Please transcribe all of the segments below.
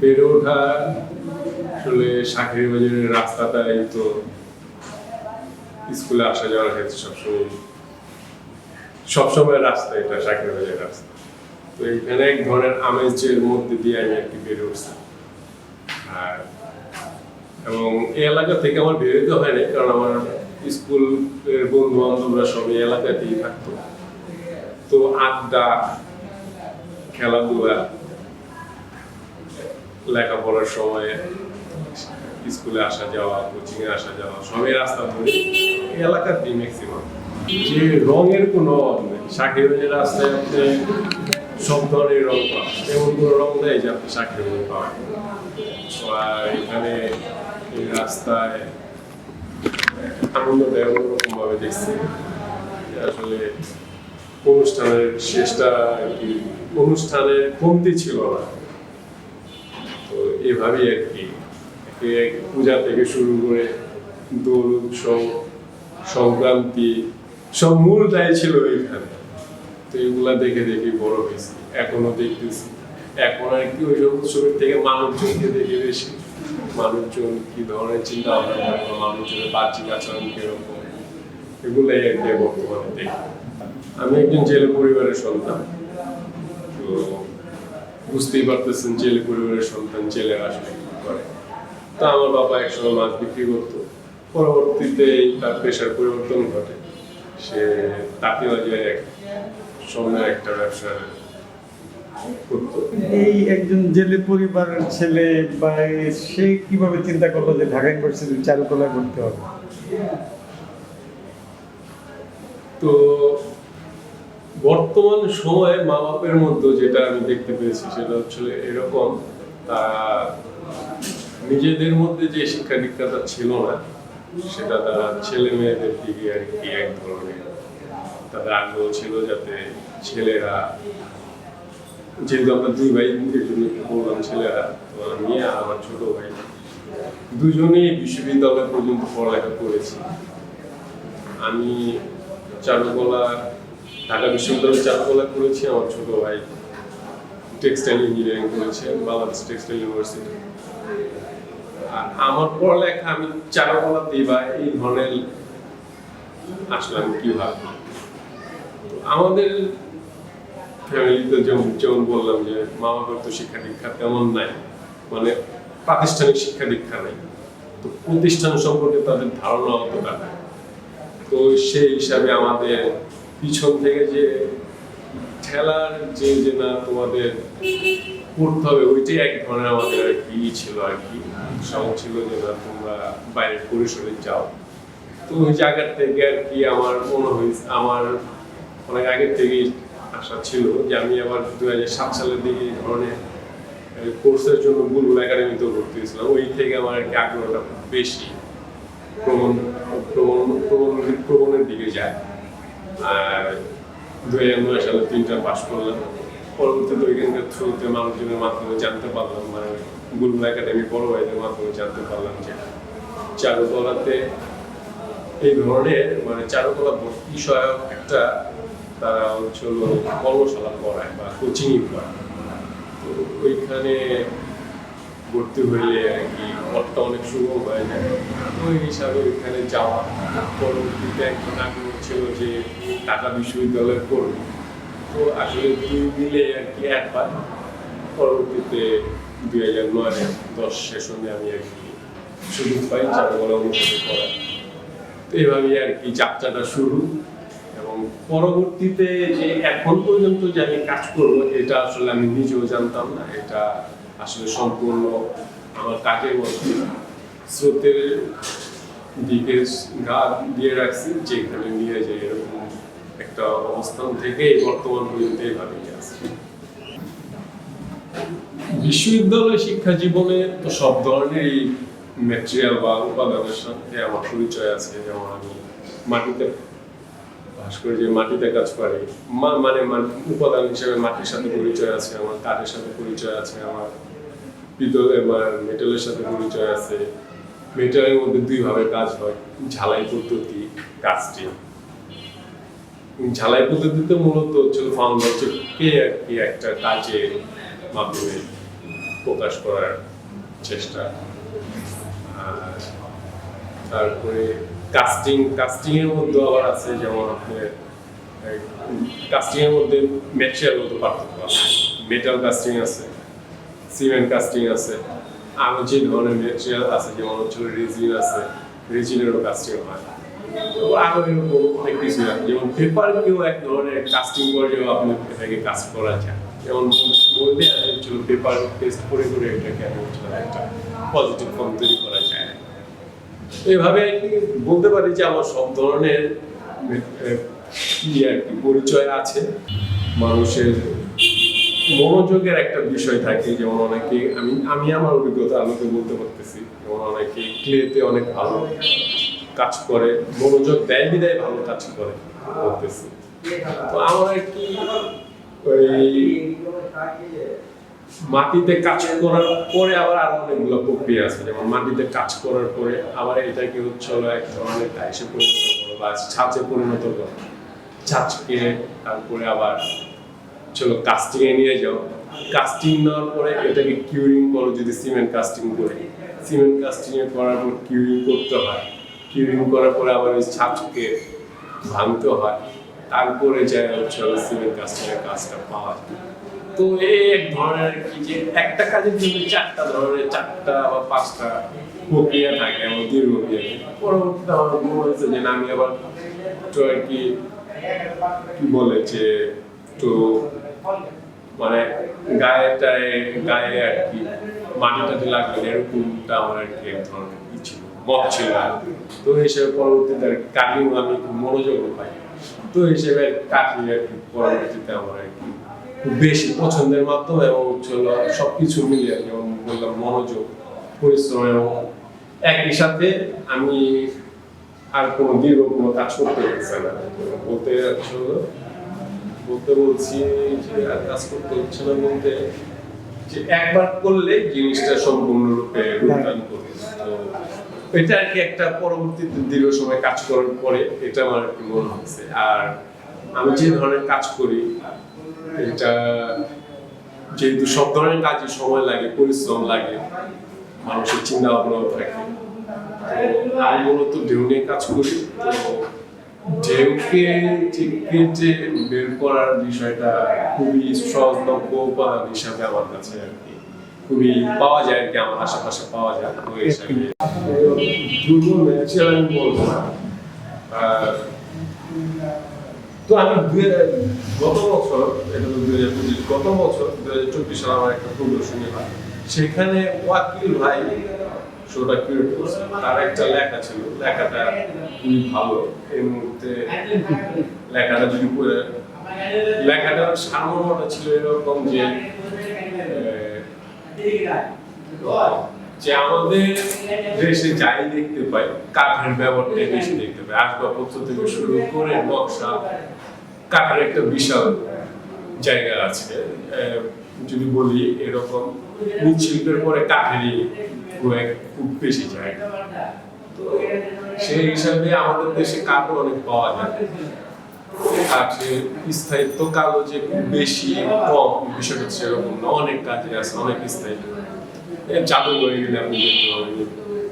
বেড়ে ওঠা আসলে শাকের বাজারের রাস্তাটাই তো স্কুলে আসা যাওয়ার ক্ষেত্রে সবসময় সবসময় রাস্তা এটা শাকের বাজারের রাস্তা। তো এখানে এক ধরনের আমেজের মধ্যে দিয়ে আমি আর কি বেড়ে উঠছি আর এবং এই এলাকা থেকে আমার বেরোতে হয় না কারণ আমার স্কুলের বন্ধু বান্ধবরা সব এই এলাকাতেই থাকতো। তো আড্ডা, খেলাধুলা, লেখাপড়ার সময় স্কুলে আসা যাওয়া কোচিং এ আসা যাওয়া, সবই রাস্তা ধরে। এই এলাকার দিই ম্যাক্সিমাম যে রঙের কোনো অভাব নেই। শাকিরের রাস্তায় আপনি সব ধরনের রং পান এমন কোনো রং নেই যে আপনি পাবেন। তো আর এখানে এই রাস্তায় আনন্দটা অন্যরকম ভাবে দেখছি আসলে অনুষ্ঠানের শেষটা কি, অনুষ্ঠানের কমতি ছিল না। তো এভাবেই আর পূজা থেকে শুরু করে দোল, উৎসব, সংক্রান্তি, সব মূলটাই ছিল এইখানে। তো এগুলা দেখে দেখে বড় হয়েছি, এখনও দেখতেছি। এখন আর কি ওই সব উৎসবের থেকে মানুষজনকে দেখে বেশি। মানুষজন কি ধরনের চিন্তা ভাবনা করে মানুষজনের বাহ্যিক আচরণ কীরকম, এগুলাই আর কি বর্তমানে দেখি। আমি একজন জেলে পরিবারের সন্তান, তো বুঝতেই পারতেছেন জেলে পরিবারের সন্তান জেলে আসলে করে। তা আমার বাবা একসময় মাছ বিক্রি করতো। পরবর্তীতে তার পেশার পরিবর্তন ঘটে। সে তাঁতিবাজারে এক স্বর্ণের একটা ব্যবসা এই একজন জেলে পরিবারের ছেলে বা সে কীভাবে চিন্তা করল যে ঢাকা চারুকলা করতে হবে? তো বর্তমান সময়ে মা বাপের মধ্যে যেটা আমি দেখতে পেয়েছি সেটা হচ্ছে এরকম তারা নিজেদের মধ্যে যে শিক্ষা দীক্ষাটা ছিল না, সেটা তারা ছেলে মেয়েদের দিকে আর কি এক ধরনের তাদের আগ্রহ ছিল যাতে ছেলেরা, যেহেতু আমরা দুই ভাই, এর জন্য বললাম ছেলেরা, তো আমি আর আমার ছোট ভাই দুজনেই বিশ্ববিদ্যালয় পর্যন্ত পড়ালেখা করেছি। আমি চারুকলা, ঢাকা বিশ্ববিদ্যালয়ে চারুকলা করেছি, আমার ছোট ভাই টেক্সটাইল ইঞ্জিনিয়ারিং করেছে, বাংলাদেশ টেক্সটাইল ইউনিভার্সিটি। আমার পড়ালেখা আমি চারুকলাতেই বা এই ধরনের আসলাম কীভাবে? তো আমাদের ফ্যামিলিতে যেমন যেমন বললাম যে মা বাবার তো শিক্ষা দীক্ষা তেমন নাই মানে প্রাতিষ্ঠানিক শিক্ষা দীক্ষা নাই। তো প্রতিষ্ঠান সম্পর্কে তাদের ধারণা অতটা নাই। তো সেই হিসাবে আমাদের পিছন থেকে যে ঠেলার যে যে না তোমাদের করতে হবে, ওইটাই এক ধরনের আমাদের আর কি ছিল আর কি। উৎসাহ ছিল যে না তোমরা বাইরের পরিসরে যাও। তো ওই জায়গার থেকে আর কি আমার মনে হয়েছে আমার অনেক আগের থেকেই আশা ছিল যে আমি আবার দু হাজার সাত সালের দিকে এই ধরনের কোর্সের জন্য বুলবুল একাডেমিতেও ভর্তি হয়েছিলাম। ওই থেকে আমার আর কি আগ্রহটা খুব বেশি প্রবণ প্রবণ প্রবণের দিকে যায়। আর দু হাজার নয় সালে তিনটা পাস করলাম। পরবর্তীতে ওইখানকার থ্রুতে মানুষজনের মাধ্যমে জানতে পারলাম মানে বুলবুল একাডেমি বড় ভাইদের মাধ্যমে জানতে পারলাম যে চারুকলাতে এই ধরনের মানে চারুকলা সহায়ক একটা তারা হচ্ছে কর্মশালা করায় বা কোচিংই করায়। তো ওইখানে ভর্তি হইলে আর কি পথটা অনেক সুগম হয়ে যায়। ওই হিসাবে যাওয়া, পরবর্তীতে একজন আগ্রহ ছিল যে বিশ্ববিদ্যালয়ে তো আসলে দুই মিলে আর কি এক পাই পরবর্তীতে দুই হাজার নয় দশ সেশনে আমি আর কি সুযোগ পাই চারুকলা তো এইভাবেই আর কি যাত্রাটা শুরু এবং পরবর্তীতে যে এখন পর্যন্ত যে আমি কাজ করব, এটা আসলে আমি নিজেও জানতাম না। এটা আসলে সম্পূর্ণ আমার কাজের মধ্যে স্রোতের দিকে গা দিয়ে রাখছি, যেখানে নিয়ে যায় এরকম একটা অবস্থান থেকে বর্তমান পর্যন্ত এইভাবেই আছে। বিশ্ববিদ্যালয় শিক্ষা জীবনে তো সব ধরনেরই ম্যাটেরিয়াল বা উপাদানের সাথে আমার পরিচয় আছে। যেমন আমি মাটিতে বাস করে যে মাটিতে কাজ পারি মা- মানে উপাদান হিসেবে মাটির সাথে পরিচয় আছে, আমার কাঠের সাথে পরিচয় আছে, আমার পিতলের বা মেটালের সাথে পরিচয় আছে। মেটালের মধ্যে দুই ভাবে কাজ হয়, ঝালাই পদ্ধতি কাস্টিং ঝালাই পদ্ধতিতে মূলত হচ্ছে ফাউন্ডার কে আর কি একটা কাজের মাধ্যমে প্রকাশ করার চেষ্টা। আর তারপরে কাস্টিং কাস্টিং এর মধ্যে আবার আছে যেমন আপনার কাস্টিং এর মধ্যে ম্যাটেরিয়াল মধ্যে পার্থক্য আছে। মেটাল কাস্টিং আছে সিমেন্ট কাস্টিং আছে। আরও যে ধরনের ম্যাটেরিয়াল আছে, যেমন হচ্ছে রেজিন আছে রেজিনেরও কাস্টিং হয়। তো আরও এরকম অনেক কিছু যেমন পেপার কেউ এক ধরনের কাস্টিং করেও আপনি এটাকে কাস্ট করা যায়। যেমন বলতে আছে পেপার টেস্ট করে করে এটাকে হচ্ছে একটা পজিটিভ ফর্ম তৈরি করা যায়। এভাবে বলতে পারি যে আমার সব ধরনের পরিচয় আছে। মানুষের মনোযোগের একটা বিষয় থাকে, যেমন অনেকে, আমি আমি আমার অভিজ্ঞতা আলোকে বলতে পারতেছি, যেমন অনেকে ক্লেতে অনেক ভালো কাজ করে, মনোযোগ দেয়, বিদায় ভালো কাজ করে বলতেছি। তো আমার আর কি ওই মাটিতে কাজ করার পরে আবার আরও অনেকগুলো প্রক্রিয়া আছে। যেমন মাটিতে কাজ করার পরে আবার এটাকে হচ্ছে হলো এক ধরনের টাইসে পরিণত করো বা ছাঁচে পরিণত করো। ছাঁচকে তারপরে আবার চলো কাস্টিং এ নিয়ে যাও। কাস্টিং নেওয়ার পরে এটাকে কিউরিং করো যদি সিমেন্ট কাস্টিং করে। সিমেন্ট কাস্টিং করার পর কিউরিং করতে হয়। কিউরিং করার পরে আবার ওই ছাঁচকে ভাঙতে হয়। তারপরে যায় হচ্ছে সিমেন্ট কাস্টিং এর কাজটা পাওয়া যায়। তো এক ধরনের কি যে একটা কাজের জন্য চারটা ধরনের, চারটা বা পাঁচটা প্রক্রিয়া থাকে এবং দীর্ঘ প্রক্রিয়া পরবর্তীতে আমার মনে হয়েছে যে আমি আবার একটু আর কি একটু মানে গায়েটায় গায়ে আর কি লাগবে আমার আর কি এক ধরনের ছিল, মত ছিল তো হিসেবে পরবর্তীতে আর কি কাটিং আমি মনোযোগ পাই। তো হিসেবে কাটিং আর কি পরবর্তীতে আমার আর কি বেশি পছন্দের মাধ্যম এবং হচ্ছে সবকিছু মিলিয়ে, যেমন বললাম, মনোযোগ, পরিশ্রম এবং একই সাথে আমি আর কোনো দীর্ঘ কোনো কাজ করতে হচ্ছে না। বলতে হলো বলতে বলছি যে আর কাজ করতে হচ্ছে না বলতে যে একবার করলে জিনিসটা সম্পূর্ণরূপে রূপদান করবে তো এটা আর কি একটা পরবর্তীতে দীর্ঘ সময় কাজ করার পরে এটা আমার আর কি মনে হচ্ছে। আর আমি যে ধরনের কাজ করি, এটা যেহেতু সব ধরনের কাজে সময় লাগে, পরিশ্রম লাগে, মানুষের চিন্তা ভাবনাও থাকে আমি মূলত ঢেউ নিয়ে কাজ করি। তো ঢেউকে ঠিক যে বের করার বিষয়টা খুবই সহজলভ্য উপাদান হিসাবে আমার কাছে আর কি। খুবই পাওয়া যায় আর কি, আমার আশেপাশে পাওয়া যায় তো হিসাবে বলব তো আমি গত বছর গত বছর দুই হাজার চব্বিশ সালে আমার একটা প্রদর্শনী হয়। সেখানে ওয়াকিল ভাই তার একটা লেখা ছিল, লেখাটা খুবই ভালো। এই মুহূর্তে লেখাটা যদি পড়ে লেখাটার ছিল এরকম যে যে আমাদের দেশে যাই দেখতে পাই, কাঠের ব্যবহারটাই বেশি দেখতে পাই। আসবাবপত্র থেকে শুরু করে নকশা কাঠের একটা বিশাল জায়গা আছে। যদি বলি এরকম মৃৎশিল্পের পরে কাঠেরই খুব বেশি জায়গা। তো সেই হিসাবে আমাদের দেশে কাঠও অনেক পাওয়া যায়। কাঠের স্থায়িত্ব কালও যে বেশি কম, বিষয়টা সেরকম না, অনেক কাজে আছে, অনেক স্থায়ী। চাদর করে গেলে আপনি দেখতে পাবেন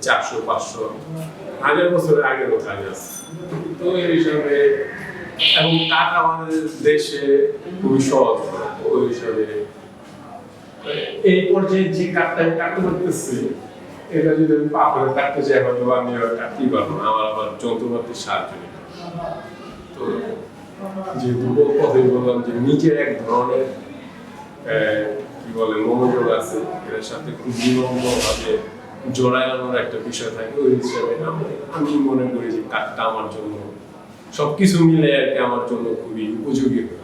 চারশো, পাঁচশো, হাজার বছরের আগেরও কাজ আছে। তো এই হিসাবে এবং আমাদের দেশে খুবই সহজ, ওই হিসাবে। এই পর্যায়ে যে আমি কাটতে পারতেছি, এটা যদি আমি কাটতে চাই হয়তো আমি আর কাটতেই পারব না। আমার যন্ত্রপাতির সাহায্য হবে। তো কথাই বললাম যে নিজের এক ধরনের কি বলে, মনোযোগ আছে এর সাথে খুব ভাবে জোড়ানোর একটা বিষয় থাকে। ওই হিসাবে আমি- মনে করি যে কাজটা আমার জন্য সবকিছু মিলে আর কি আমার জন্য খুবই উপযোগী হয়ে